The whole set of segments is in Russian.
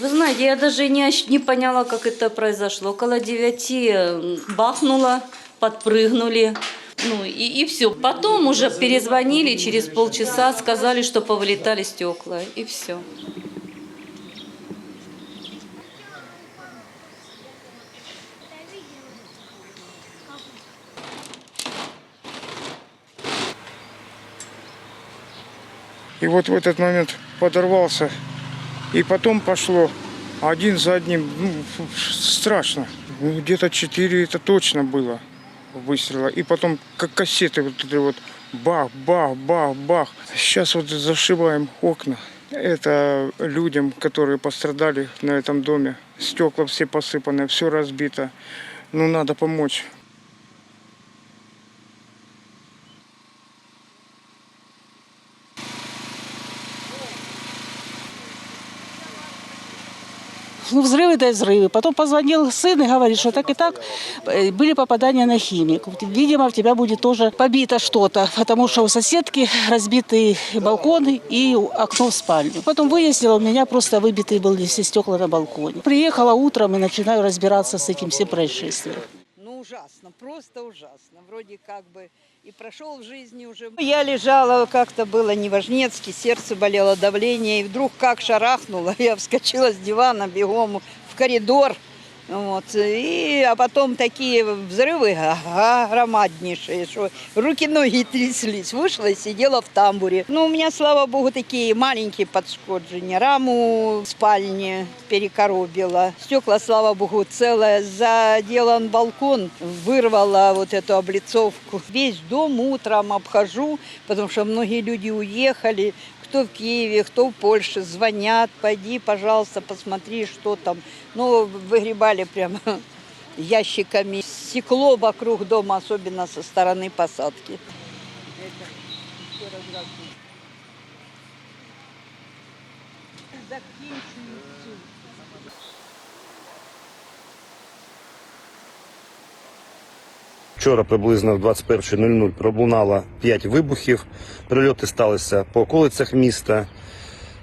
Вы знаете, я даже не, не поняла, как это произошло. Около девяти м, бахнуло, подпрыгнули. Ну и, и все. Потом уже перезвонили через полчаса, сказали, что повылетали стекла. И все. И вот в этот момент подорвался. И потом пошло один за одним. Ну, страшно. Ну, где-то четыре это точно было выстрела. И потом как кассеты вот эти вот бах, бах, бах, бах. Сейчас вот зашиваем окна. Это людям, которые пострадали на этом доме. Стекла все посыпаны, все разбито. Ну, надо помочь. Ну, взрывы да взрывы. Потом позвонил сын и говорит, что так и так э, были попадания на химик. Видимо, у тебя будет тоже побито что-то, потому что у соседки разбитый балкон и окно в спальню. Потом выяснила, у меня просто выбитые были все стекла на балконе. Приехала утром и начинаю разбираться с этим всем происшествием. Ужасно, просто ужасно. Вроде как бы и прошел в жизни уже. Я лежала, как-то было неважнецки, сердце болело, давление, и вдруг как шарахнуло, я вскочила с дивана бегом в коридор. Вот, и, а потом такие взрывы громаднейшие, что руки-ноги тряслись. Вышла и сидела в тамбуре. Ну, у меня, слава богу, такие маленькие подшкоджения. Раму в спальне перекоробила. Стекла, слава богу, целое. Заделан балкон, вырвала вот эту облицовку. Весь дом утром обхожу, потому что многие люди уехали. Кто в Киеве, кто в Польше, звонят, пойди, пожалуйста, посмотри, что там. Ну, выгребали прямо ящиками. Стекло вокруг дома, особенно со стороны посадки. Вчора приблизно в 21.00 пролунало 5 вибухів. Прильоти сталися по околицях міста.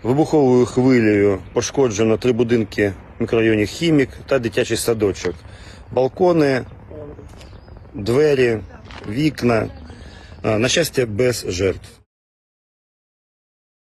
Вибуховою хвилею пошкоджено три будинки в мікрорайоні Хімік та дитячий садочок. Балкони, двері, вікна. На щастя, без жертв.